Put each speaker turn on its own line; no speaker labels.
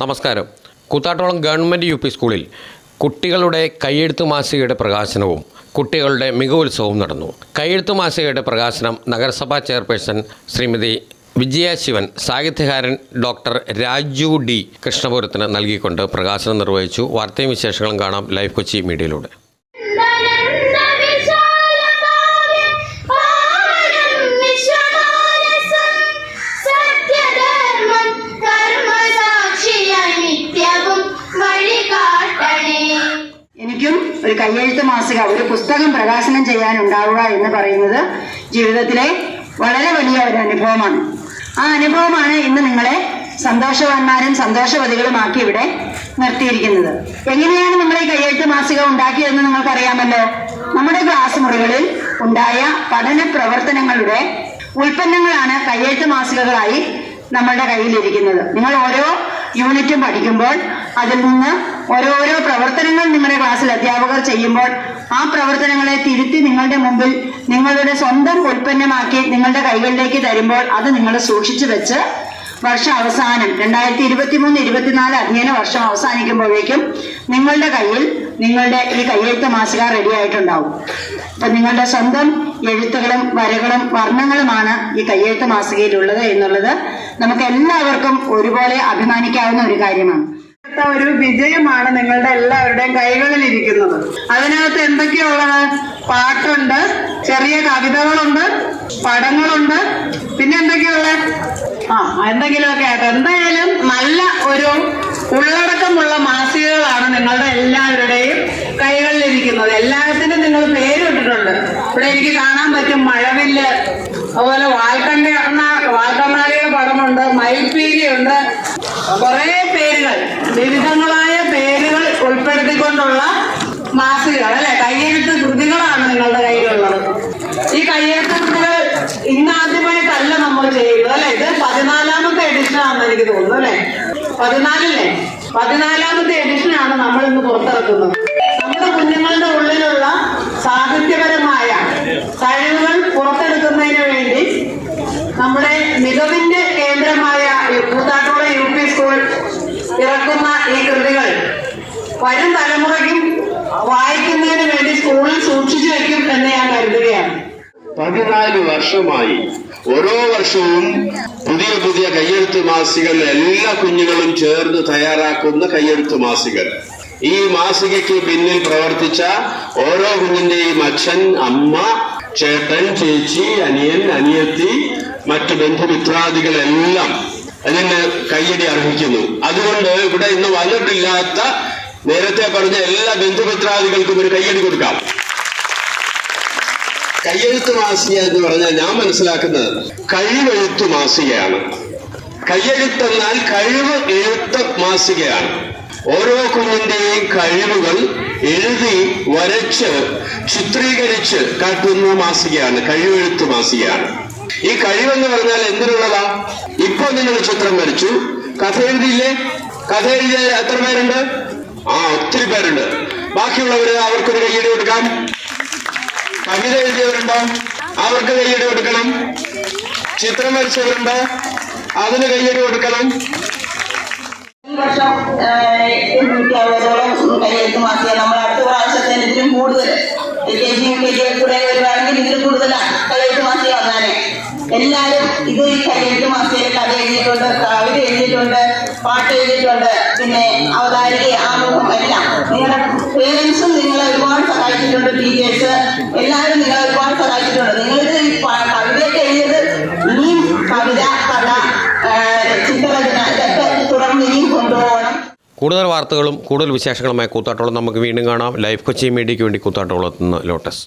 നമസ്കാരം. കൂത്താട്ടോളം government U P സ്കൂളിൽ കുട്ടികളുടെ കയ്യെഴുത്ത് മാസികയുടെ പ്രകാശനവും കുട്ടികളുടെ മികവുത്സവവും നടന്നു. കയ്യെഴുത്ത് മാസികയുടെ പ്രകാശനം നഗരസഭാ ചെയർപേഴ്സൺ ശ്രീമതി വിജയ ശിവൻ സാഹിത്യകാരൻ ഡോക്ടർ രാജു ഡി കൃഷ്ണപുരത്തിന് നൽകിക്കൊണ്ട് പ്രകാശനം നിർവഹിച്ചു. വാർത്തയും വിശേഷങ്ങളും കാണാം ലൈവ് കൊച്ചി മീഡിയയിലൂടെ.
ഒരു കയ്യെഴുത്ത് മാസിക ഒരു പുസ്തകം പ്രകാശനം ചെയ്യാനുണ്ടാവുക എന്ന് പറയുന്നത് ജീവിതത്തിലെ വളരെ വലിയ ഒരു അനുഭവമാണ്. ആ അനുഭവമാണ് ഇന്ന് നിങ്ങളെ സന്തോഷവാന്മാരും സന്തോഷവതികളുമാക്കി ഇവിടെ നിർത്തിയിരിക്കുന്നത്. എങ്ങനെയാണ് നമ്മൾ ഈ കയ്യെഴുത്ത് മാസിക ഉണ്ടാക്കിയതെന്ന് നിങ്ങൾക്കറിയാമല്ലോ? നമ്മുടെ ക്ലാസ് മുറികളിൽ ഉണ്ടായ പഠന പ്രവർത്തനങ്ങളുടെ ഉൽപ്പന്നങ്ങളാണ് കയ്യെഴുത്ത് മാസികകളായി നമ്മളുടെ കയ്യിലിരിക്കുന്നത്. നിങ്ങൾ ഓരോ യൂണിറ്റും പഠിക്കുമ്പോൾ അതിൽ നിന്ന് ഓരോരോ പ്രവർത്തനങ്ങൾ നിങ്ങളുടെ ക്ലാസ്സിൽ അധ്യാപകർ ചെയ്യുമ്പോൾ ആ പ്രവർത്തനങ്ങളെ തിരുത്തി നിങ്ങളുടെ മുമ്പിൽ നിങ്ങളുടെ സ്വന്തം ഉൽപ്പന്നമാക്കി നിങ്ങളുടെ കൈകളിലേക്ക് തരുമ്പോൾ അത് നിങ്ങൾ സൂക്ഷിച്ചു വെച്ച് വർഷ അവസാനം രണ്ടായിരത്തി ഇരുപത്തി മൂന്ന് ഇരുപത്തിനാല് അധ്യയന വർഷം അവസാനിക്കുമ്പോഴേക്കും നിങ്ങളുടെ കയ്യിൽ നിങ്ങളുടെ ഈ കയ്യെഴുത്ത് മാസിക റെഡി ആയിട്ടുണ്ടാവും. അപ്പൊ നിങ്ങളുടെ സ്വന്തം എഴുത്തുകളും വരകളും വർണങ്ങളുമാണ് ഈ കയ്യെഴുത്ത് മാസികയിലുള്ളത് എന്നുള്ളത് നമുക്ക് എല്ലാവർക്കും ഒരുപോലെ അഭിമാനിക്കാവുന്ന ഒരു കാര്യമാണ്.
ഒരു വിജയമാണ് നിങ്ങളുടെ എല്ലാവരുടെയും കൈകളിൽ ഇരിക്കുന്നത്. അതിനകത്ത് എന്തൊക്കെയുള്ളത്? പാട്ടുണ്ട് ചെറിയ കവിതകളുണ്ട് പടങ്ങളുണ്ട്. പിന്നെ എന്തൊക്കെയുള്ളത് ആ എന്തെങ്കിലുമൊക്കെ ആയിട്ട്. എന്തായാലും നല്ല ഒരു ഉള്ളടക്കമുള്ള മാസികകളാണ് നിങ്ങളുടെ എല്ലാവരുടെയും കൈകളിൽ കൈകളിലിരിക്കുന്നത് എല്ലാത്തിനും നിങ്ങൾ പേരിട്ടിട്ടുണ്ട്. ഇവിടെ എനിക്ക് കാണാൻ പറ്റും മഴവില്ല് അതുപോലെ വാൽക്കണ്ണ വാൽക്കണ്ണാടിയുടെ പടമുണ്ട് മയിൽപ്പീലിയുണ്ട് കുറെ പേരുകൾ വിവിധങ്ങളായ പേരുകൾ ഉൾപ്പെടുത്തിക്കൊണ്ടുള്ള മാസികകൾ അല്ലെ? കയ്യെഴുത്ത് കൃതികളാണ് നിങ്ങളുടെ കയ്യിലുള്ളത്. ഈ കയ്യെഴുത്ത് കൃതികൾ ഇന്നാദ്യമായിട്ടല്ല നമ്മൾ ചെയ്യുന്നത് അല്ലെ? ഇത് പതിനാലാമത്തെ എഡിഷൻ ആണെന്ന് എനിക്ക് തോന്നുന്നു അല്ലെ? പതിനാലല്ലേ? പതിനാലാമത്തെ എഡിഷനാണ് നമ്മൾ ഇന്ന് പുറത്തിറക്കുന്നത്. നമ്മുടെ കുഞ്ഞുങ്ങളുടെ ഉള്ളിലുള്ള സാഹിത്യപരമായ കഴിവുകൾ പുറത്തെടുക്കുന്നതിന് വേണ്ടി നമ്മുടെ മികവിന്റെ കേന്ദ്രമായ ഈ കൂത്താട്ടോളം യു പി സ്കൂൾ ഇറക്കുന്ന ഈ കൃതികൾ വരും തലമുറയ്ക്കും വായിക്കുന്നതിന് വേണ്ടി സ്കൂളിൽ സൂക്ഷിച്ചു വെക്കും എന്ന് ഞാൻ കരുതുകയാണ്.
പതിനാല് വർഷമായി ഓരോ വർഷവും പുതിയ പുതിയ കയ്യെഴുത്ത് മാസികൾ എല്ലാ കുഞ്ഞുങ്ങളും ചേർന്ന് തയ്യാറാക്കുന്ന കയ്യെഴുത്ത് മാസികൾ ഈ മാസികയ്ക്ക് പിന്നിൽ പ്രവർത്തിച്ച ഓരോ കുഞ്ഞിന്റെയും അച്ഛൻ അമ്മ ചേട്ടൻ ചേച്ചി അനിയൻ അനിയത്തി മറ്റു ബന്ധുമിത്രാദികളെല്ലാം അതിന് കയ്യടി അർഹിക്കുന്നു. അതുകൊണ്ട് ഇവിടെ ഇന്ന് വന്നിട്ടില്ലാത്ത നേരത്തെ പറഞ്ഞ എല്ലാ ബന്ധുമിത്രാദികൾക്കും ഒരു കയ്യടി കൊടുക്കാം. കയ്യെഴുത്ത് മാസിക എന്ന് പറഞ്ഞാൽ ഞാൻ മനസ്സിലാക്കുന്നത് കഴിവെഴുത്ത് മാസികയാണ്. കയ്യെഴുത്തെന്നാൽ കഴിവ് എഴുത്ത് മാസികയാണ്. ഓരോ കുഞ്ഞിന്റെയും കഴിവുകൾ എഴുതി വരച്ച് ചിത്രീകരിച്ച് കാട്ടുന്ന മാസികയാണ് കഴിവെഴുത്ത് മാസികയാണ്. ഈ കഴിവെന്ന് പറഞ്ഞാൽ എന്തിനുള്ളതാ? ഇപ്പൊ നിങ്ങൾ ചിത്രം വരച്ചു. കഥ എഴുതിയില്ലേ? കഥ എഴുതിയ എത്ര പേരുണ്ട്? ആ ഒത്തിരി പേരുണ്ട്. ബാക്കിയുള്ളവര് അവർക്കൊരു കയ്യടി കൊടുക്കാം. കവിത എഴുതിയവരുണ്ടോ? അവർക്ക് കയ്യടി കൊടുക്കണം. ചിത്രം വരച്ചവരുണ്ടോ? അതിന് കയ്യടി കൊടുക്കണം.
ഈ വർഷം കയ്യെഴുത്ത് മാറ്റിയ നമ്മൾ അടുത്ത പ്രാവശ്യത്തിനും കൂടുതൽ. കെ ജി കെ ജി കൂടെ വരുവാണെങ്കിൽ ഇതിലും കൂടുതലാണ് കയ്യെഴുത്ത് മാസിക വന്നാലേ എല്ലാവരും ഇത് ഈ കയ്യെഴുത്ത് മാസത്തിലെ കഥ എഴുതിയിട്ടുണ്ട് കവിത എഴുതിയിട്ടുണ്ട് പാട്ട് എഴുതിയിട്ടുണ്ട്. പിന്നെ അവതാരിക ആമുഖം എല്ലാം. നിങ്ങളുടെ പേരൻസും നിങ്ങളെ ഒരുപാട് സഹായിച്ചിട്ടുണ്ട് ടീച്ചേഴ്സ്. എല്ലാവരും നിങ്ങളെ ഒരുപാട് സഹായിച്ചിട്ടുണ്ട്. നിങ്ങളിത് കവിതയൊക്കെ എഴുതിയത് ഇനിയും കവിത കഥ ചിത്രരചന ഇതൊക്കെ തുടർന്ന് ഇനിയും കൊണ്ടുപോകണം.
കൂടുതൽ വാർത്തകളും കൂടുതൽ വിശേഷങ്ങളുമായി കൂത്താട്ടോളം നമുക്ക് വീണ്ടും കാണാം. ലൈഫ് കൊച്ചി മീഡിയയ്ക്ക് വേണ്ടി കൂത്താട്ടോളത്ത് നിന്ന് ലോട്ടസ്.